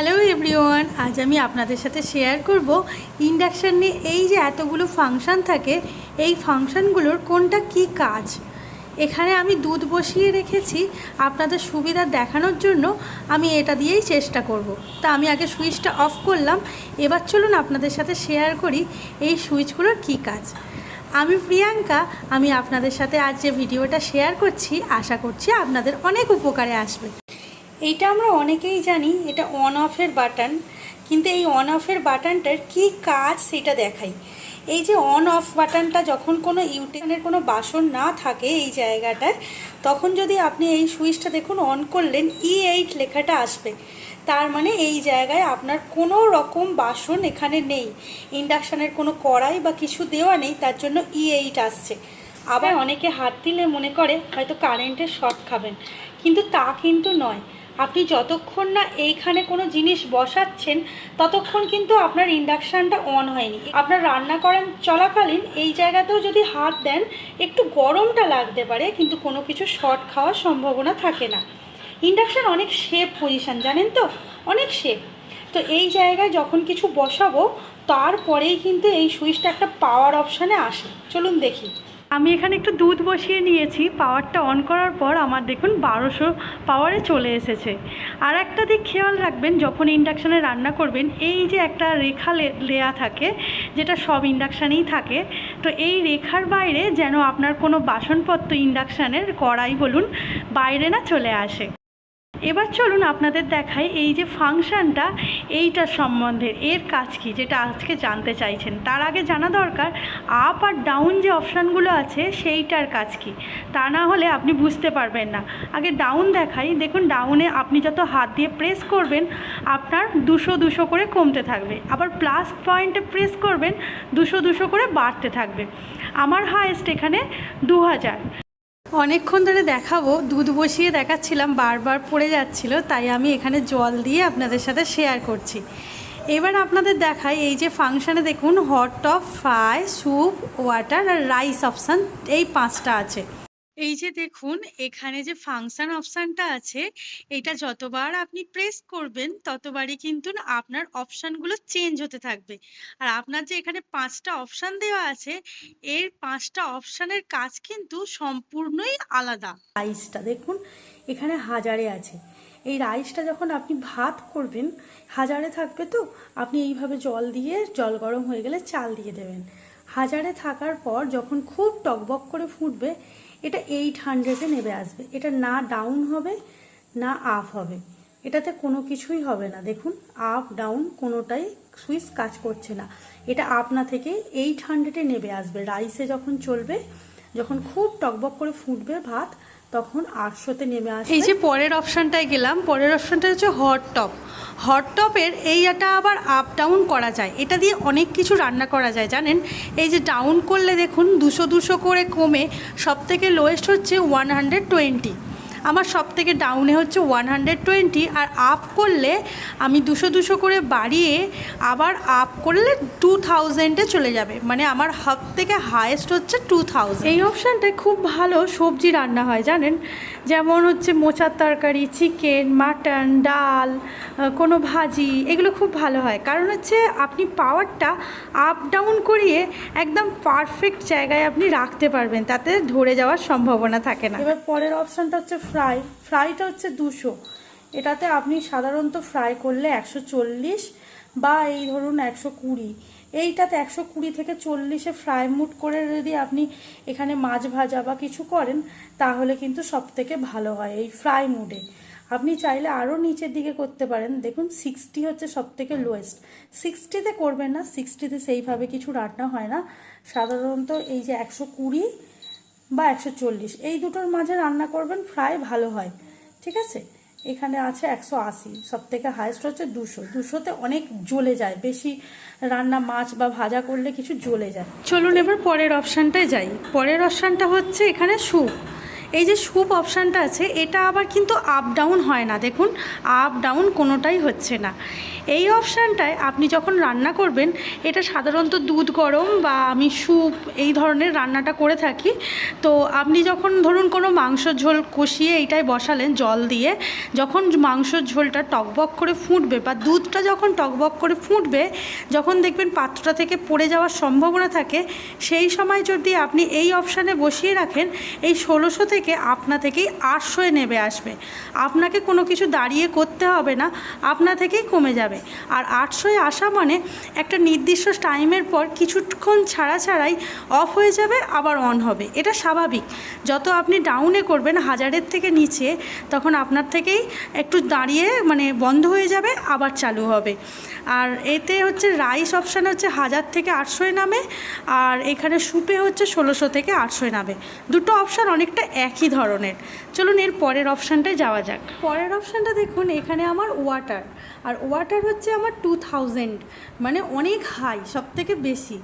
Hello everyone আজ আমি আপনাদের সাথে শেয়ার করব ইন্ডাকশান নিয়ে এই যে এতগুলো ফাংশান থাকে, এই ফাংশানগুলোর কোনটা কি কাজ? এখানে আমি দুধ বসিয়ে রেখেছি আপনাদের সুবিধা দেখানোর জন্য আমি এটা দিয়েই চেষ্টা করব। তা আমি আগে সুইচটা অফ করলাম, এবার চলুন আপনাদের সাথে শেয়ার করি এই সুইচগুলোর কি কাজ। আমি প্রিয়াঙ্কা, আমি আপনাদের সাথে আজ যে ভিডিওটা শেয়ার করছি, আশা করছি আপনাদের অনেক উপকারে আসবে। এইটা আমরা অনেকেই জানি, এটা অন অফের বাটন কিন্তু এই অন অফের বাটনটার কি কাজ সেটা দেখাই। এই যে অন অফ বাটনটা যখন কোনো ইউটেনের কোনো বাসন না থাকে এই জায়গাটায়, তখন যদি আপনি এই সুইচটা দেখুন অন করলেন ই এইট লেখাটা আসবে। তার মানে এই জায়গায় আপনার কোনো রকম বাসন এখানে নেই। ইন্ডাকশানের কোনো কড়াই বা কিছু দেওয়া নেই, তার জন্য ই এইট আসছে। আবার অনেকে হাত দিলে মনে করে, হয়তো কারেন্টের শর্ট খাবেন। কিন্তু তা কিন্তু নয়। আপনি যতক্ষণ না এইখানে কোনো জিনিস বসাচ্ছেন, ততক্ষণ কিন্তু আপনার ইন্ডাকশানটা অন হয়নি। আপনার রান্না করেন চলাকালীন, এই জায়গাতেও যদি হাত দেন, একটু গরমটা লাগতে পারে, কিন্তু কোনো কিছু শর্ট খাওয়ার সম্ভাবনা থাকে না। ইন্ডাকশান অনেক শেপ পজিশান জানেন তো? অনেক শেপ তো এই জায়গায় যখন কিছু বসাবো, তারপরেই কিন্তু এই সুইচটা একটা পাওয়ার অপশানে আসে। চলুন দেখি। আমি এখানে একটু দুধ বসিয়ে নিয়েছি পাওয়ারটা অন করার পর আমার দেখুন বারোশো পাওয়ারে চলে এসেছে। আর একটা দিক খেয়াল রাখবেন, যখন ইন্ডাকশানে রান্না করবেন, এই যে একটা রেখা লেয়া থাকে, যেটা সব ইন্ডাকশানেই থাকে, তো এই রেখার বাইরে যেন আপনার কোনো বাসনপত্র ইন্ডাকশানের কড়াই বলুন বাইরে না চলে আসে। এবার চলুন আপনাদের দেখাই এই যে ফাংশনটা এইটার সম্বন্ধে। এর কাজ কি? যেটা আজকে জানতে চাইছেন। তার আগে জানা দরকার আপ আর ডাউন যে অপশানগুলো আছে, সেইটার কাজ কি? তা না হলে আপনি বুঝতে পারবেন না। আগে ডাউন দেখাই। দেখুন ডাউনে আপনি যত হাত দিয়ে প্রেস করবেন, আপনার দুশো দুশো করে কমতে থাকবে। আবার প্লাস পয়েন্টে প্রেস করবেন, দুশো দুশো করে বাড়তে থাকবে। আমার হায়েস্ট এখানে দু হাজার অনেকক্ষণ ধরে দেখাবো, দুধ বসিয়ে দেখাচ্ছিলাম, বারবার পড়ে যাচ্ছিল, তাই আমি এখানে জল দিয়ে আপনাদের সাথে শেয়ার করছি। এবার আপনাদের দেখাই এই যে ফাংশানে দেখুন hot top fry soup water আর রাইস অপশান এই পাঁচটা আছে। এই যে দেখুন, এখানে যে ফাংশন অপশানটা আছে, এটা যতবার আপনি প্রেস করবেন, ততবারই কিন্তু আপনার অপশানগুলো চেঞ্জ হতে থাকবে। আর আপনার যে এখানে পাঁচটা অপশান দেওয়া আছে, এর পাঁচটা অপশানের কাজ কিন্তু সম্পূর্ণই আলাদা। রাইসটা দেখুন, এখানে হাজারে আছে। এই রাইসটা যখন আপনি ভাত করবেন, হাজারে থাকবে তো, আপনি এইভাবে জল দিয়ে, জল গরম হয়ে গেলে চাল দিয়ে দেবেন। হাজারে থাকার পর যখন খুব টকবক করে ফুটবে, এটা এইট হান্ড্রেডে নেবে আসবে। এটা না ডাউন হবে, না আপ হবে। এটাতে কোনো কিছুই হবে না। দেখুন আপ ডাউন কোনোটাই সুইচ কাজ করছে না। এটা আপনা থেকে এইট হান্ড্রেডে নেবে আসবে। রাইসে যখন চলবে, যখন খুব টকবক করে ফুটবে ভাত তখন আটশোতে নেমে আসে এই যে পরের অপশানটায় গেলাম, পরের অপশানটা হচ্ছে হট টপ হট টপের এই এটা আবার আপ ডাউন করা যায়। এটা দিয়ে অনেক কিছু রান্না করা যায়, জানেন? এই যে ডাউন করলে দেখুন দুশো দুশো করে কমে সব থেকে লোয়েস্ট হচ্ছে ওয়ান হান্ড্রেড টোয়েন্টি আমার সব থেকে ডাউনে হচ্ছে ওয়ান হান্ড্রেড টোয়েন্টি আর আপ করলে আমি দুশো দুশো করে বাড়িয়ে আবার আপ করলে টু থাউজেন্ডে চলে যাবে। মানে আমার সব থেকে হায়েস্ট হচ্ছে টু থাউজেন্ড এই অপশানটায় খুব ভালো সবজি রান্না হয় জানেন? যেমন হচ্ছে মোচার তরকারি চিকেন মাটন ডাল কোনো ভাজি এগুলো খুব ভালো হয়। কারণ হচ্ছে আপনি পাওয়ারটা আপ ডাউন করিয়ে একদম পারফেক্ট জায়গায় আপনি রাখতে পারবেন তাতে ধরে যাওয়ার সম্ভাবনা থাকে না। এবার পরের অপশানটা হচ্ছে ফ্রাই ফ্রাইটা হচ্ছে দুশো। এটাতে আপনি সাধারণত ফ্রাই করলে একশো চল্লিশ বা এই ধরুন একশো কুড়ি। এইটাতে একশো কুড়ি থেকে চল্লিশে ফ্রাই মুড করে যদি আপনি এখানে মাছ ভাজা বা কিছু করেন, তাহলে কিন্তু সব থেকে ভালো হয় এই ফ্রাই মুডে আপনি চাইলে আরও নিচের দিকে করতে পারেন। দেখুন সিক্সটি হচ্ছে সব থেকে লোয়েস্ট সিক্সটিতে করবেন না সিক্সটিতে সেইভাবে কিছু রান্না হয় না। সাধারণত এই যে একশো কুড়ি বা একশো চল্লিশ। এই দুটোর মাঝে রান্না করবেন ফ্রাই ভালো হয়। ঠিক আছে? এখানে আছে একশো আশি। সব থেকে হায়েস্ট হচ্ছে দুশো। দুশোতে অনেক জ্বলে যায়। বেশি রান্না মাছ বা ভাজা করলে কিছু জ্বলে যায়। চলুন এবার পরের অপশানটায় যাই। পরের অপশানটা হচ্ছে এখানে স্যুপ এই যে স্যুপ অপশানটা আছে, এটা আবার কিন্তু আপ ডাউন হয় না। দেখুন আপ ডাউন কোনোটাই হচ্ছে না। এই অপশানটায় আপনি যখন রান্না করবেন, এটা সাধারণত দুধ গরম বা আমি স্যুপ এই ধরনের রান্নাটা করে থাকি। তো আপনি যখন ধরুন কোনো মাংসর ঝোল কষিয়ে এইটাই বসালেন জল দিয়ে, যখন মাংসর ঝোলটা টকবক করে ফুটবে বা দুধটা যখন টকবক করে ফুটবে, যখন দেখবেন পাত্রটা থেকে পড়ে যাওয়ার সম্ভাবনা থাকে, সেই সময় যদি আপনি এই অপশানে বসিয়ে রাখেন, এই ষোলোশো থেকে আপনা থেকেই আটশোয় নেবে আসবে। আপনাকে কোনো কিছু দাঁড়িয়ে করতে হবে না, আপনা থেকেই কমে যাবে। আর আটশোয় আসা মানে একটা নির্দিষ্ট টাইমের পর কিছুক্ষণ ছাড়া ছাড়াই অফ হয়ে যাবে, আবার অন হবে। এটা স্বাভাবিক। যত আপনি ডাউনে করবেন হাজারের থেকে নিচে, তখন আপনার থেকেই একটু দাঁড়িয়ে মানে বন্ধ হয়ে যাবে, আবার চালু হবে। আর এতে হচ্ছে রাইস অপশান হচ্ছে হাজার থেকে আটশোয় নামে, আর এখানে সুপে হচ্ছে ষোলোশো থেকে আটশোয় নামে। দুটো অপশান অনেকটা একই ধরনের। চলুন এর পরের অপশানটায় যাওয়া যাক। পরের অপশানটা দেখুন, এখানে আমার ওয়াটার আর ওয়াটার হচ্ছে আমার টু থাউজেন্ড মানে অনেক হাই সব থেকে বেশি।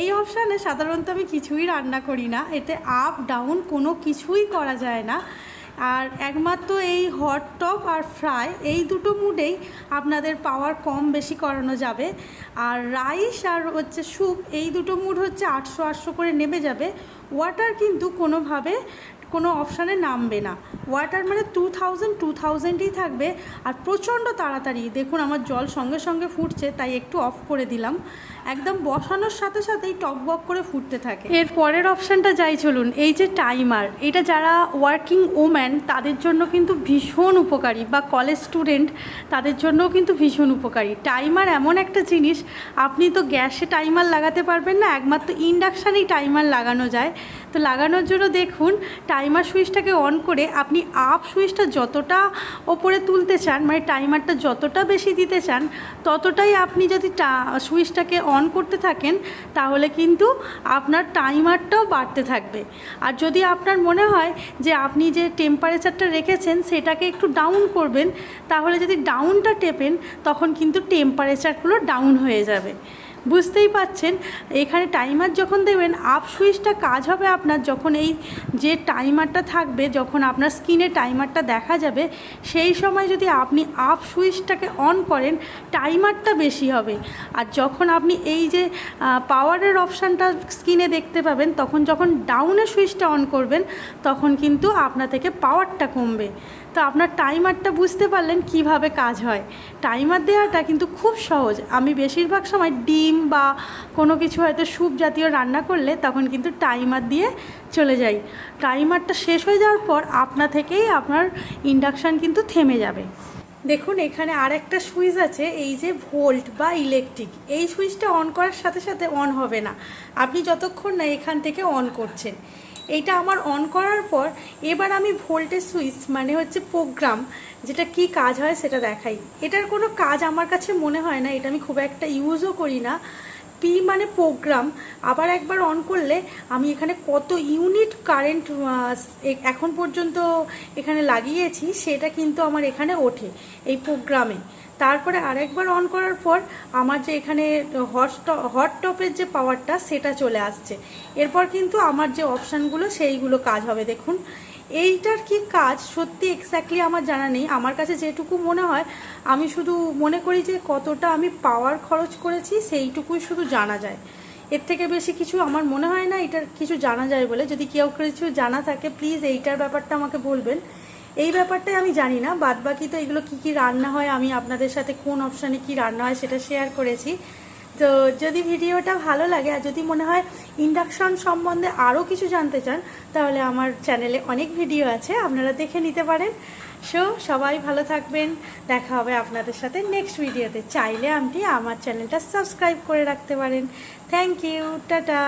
এই অপশানে সাধারণত আমি কিছুই রান্না করি না। এতে আপ ডাউন কোনো কিছুই করা যায় না। আর একমাত্র এই হট টপ আর ফ্রাই এই দুটো মুডেই আপনাদের পাওয়ার কম বেশি করানো যাবে। আর রাইস আর হচ্ছে স্যুপ এই দুটো মুড হচ্ছে আটশো আটশো করে নেমে যাবে। ওয়াটার কিন্তু কোনোভাবে কোনো অপশানে নামবে না। ওয়াটার মানে টু থাউজেন্ড টু থাউজেন্ডই থাকবে আর প্রচণ্ড তাড়াতাড়ি। দেখুন, আমার জল সঙ্গে সঙ্গে ফুটছে, তাই একটু অফ করে দিলাম। একদম বসানোর সাথে সাথেই টক বক করে ফুটতে থাকে। এর পরের অপশানটা যাই চলুন, এই যে টাইমার এটা যারা ওয়ার্কিং ওম্যান তাদের জন্য কিন্তু ভীষণ উপকারী, বা কলেজ স্টুডেন্ট তাদের জন্যও কিন্তু ভীষণ উপকারী। টাইমার এমন একটা জিনিস, আপনি তো গ্যাসে টাইমার লাগাতে পারবেন না, একমাত্র ইন্ডাকশানেই টাইমার লাগানো যায়। তো লাগানোর জন্য দেখুন টাইমার সুইচটাকে অন করে আপনি আপ সুইচটা যতটা ওপরে তুলতে চান মানে টাইমারটা যতটা বেশি দিতে চান, ততটাই আপনি যদি সুইচটাকে অন করতে থাকেন, তাহলে কিন্তু আপনার টাইমারটাও বাড়তে থাকবে। আর যদি আপনার মনে হয় যে আপনি যে টেম্পারেচারটা রেখেছেন, সেটাকে একটু ডাউন করবেন, তাহলে যদি ডাউনটা টেপেন, তখন কিন্তু টেম্পারেচারগুলো ডাউন হয়ে যাবে। বুঝতেই পাচ্ছেন, এখানে টাইমার যখন দেবেন আপ সুইচটা কাজ হবে আপনার যখন এই যে টাইমারটা থাকবে, যখন আপনার স্ক্রিনে টাইমারটা দেখা যাবে, সেই সময় যদি আপনি আপ সুইচটাকে অন করেন টাইমারটা বেশি হবে। আর যখন আপনি এই যে পাওয়ারের অপশানটা স্ক্রিনে দেখতে পাবেন, তখন যখন ডাউনের সুইচটা অন করবেন, তখন কিন্তু আপনার থেকে পাওয়ারটা কমবে। তো আপনার টাইমারটা বুঝতে পারলেন কীভাবে কাজ হয়। টাইমার দেওয়াটা কিন্তু খুব সহজ। আমি বেশিরভাগ সময় ডিম বা কোনো কিছু হয়তো স্যুপ জাতীয় রান্না করলে তখন কিন্তু টাইমার দিয়ে চলে যাই। টাইমারটা শেষ হয়ে যাওয়ার পর আপনা থেকেই আপনার ইন্ডাকশান কিন্তু থেমে যাবে। দেখুন, এখানে আর একটা সুইচ আছে, এই যে ভোল্ট বা ইলেকট্রিক। এই সুইচটা অন করার সাথে সাথে অন হবে না। আপনি যতক্ষণ না এখান থেকে অন করছেন। এইটা আমার অন করার পর এবার আমি ভোল্টেজ সুইচ মানে হচ্ছে প্রোগ্রাম যেটা কি কাজ হয় সেটা দেখাই। এটার কোনো কাজ আমার কাছে মনে হয় না, এটা আমি খুব একটা ইউজও করি না। পি মানে প্রোগ্রাম আবার একবার অন করলে আমি এখানে কত ইউনিট কারেন্ট এখন পর্যন্ত এখানে লাগিয়েছি, সেটা কিন্তু আমার এখানে ওঠে এই প্রোগ্রামে তারপরে আরেকবার অন করার পর আমার যে এখানে হট হট টপের যে পাওয়ারটা সেটা চলে আসছে। এরপর কিন্তু আমার যে অপশানগুলো সেইগুলো কাজ হবে। দেখুন এইটার কি কাজ? সত্যি এক্স্যাক্টলি আমার জানা নেই। আমার কাছে যেটুকু মনে হয়, আমি শুধু মনে করি যে কতটা আমি পাওয়ার খরচ করেছি, সেইটুকুই শুধু জানা যায়। এর থেকে বেশি কিছু আমার মনে হয় না, এটার কিছু জানা যায় বলে। যদি কেউ কিছু জানা থাকে প্লিজ এইটার ব্যাপারটা আমাকে বলবেন। এই ব্যাপারটাই আমি জানি না। বাদ বাকি তো এগুলো কী কী রান্না হয়, আমি আপনাদের সাথে কোন অপশানে কি রান্না হয়, সেটা শেয়ার করেছি। তো যদি ভিডিওটা ভালো লাগে আর যদি মনে হয় ইন্ডাকশন সম্বন্ধে আরও কিছু জানতে চান, তাহলে আমার চ্যানেলে অনেক ভিডিও আছে, আপনারা দেখে নিতে পারেন। সো, সবাই ভালো থাকবেন। দেখা হবে আপনাদের সাথে নেক্সট ভিডিওতে। চাইলে আপনি আমার চ্যানেলটা সাবস্ক্রাইব করে রাখতে পারেন। Thank you tata.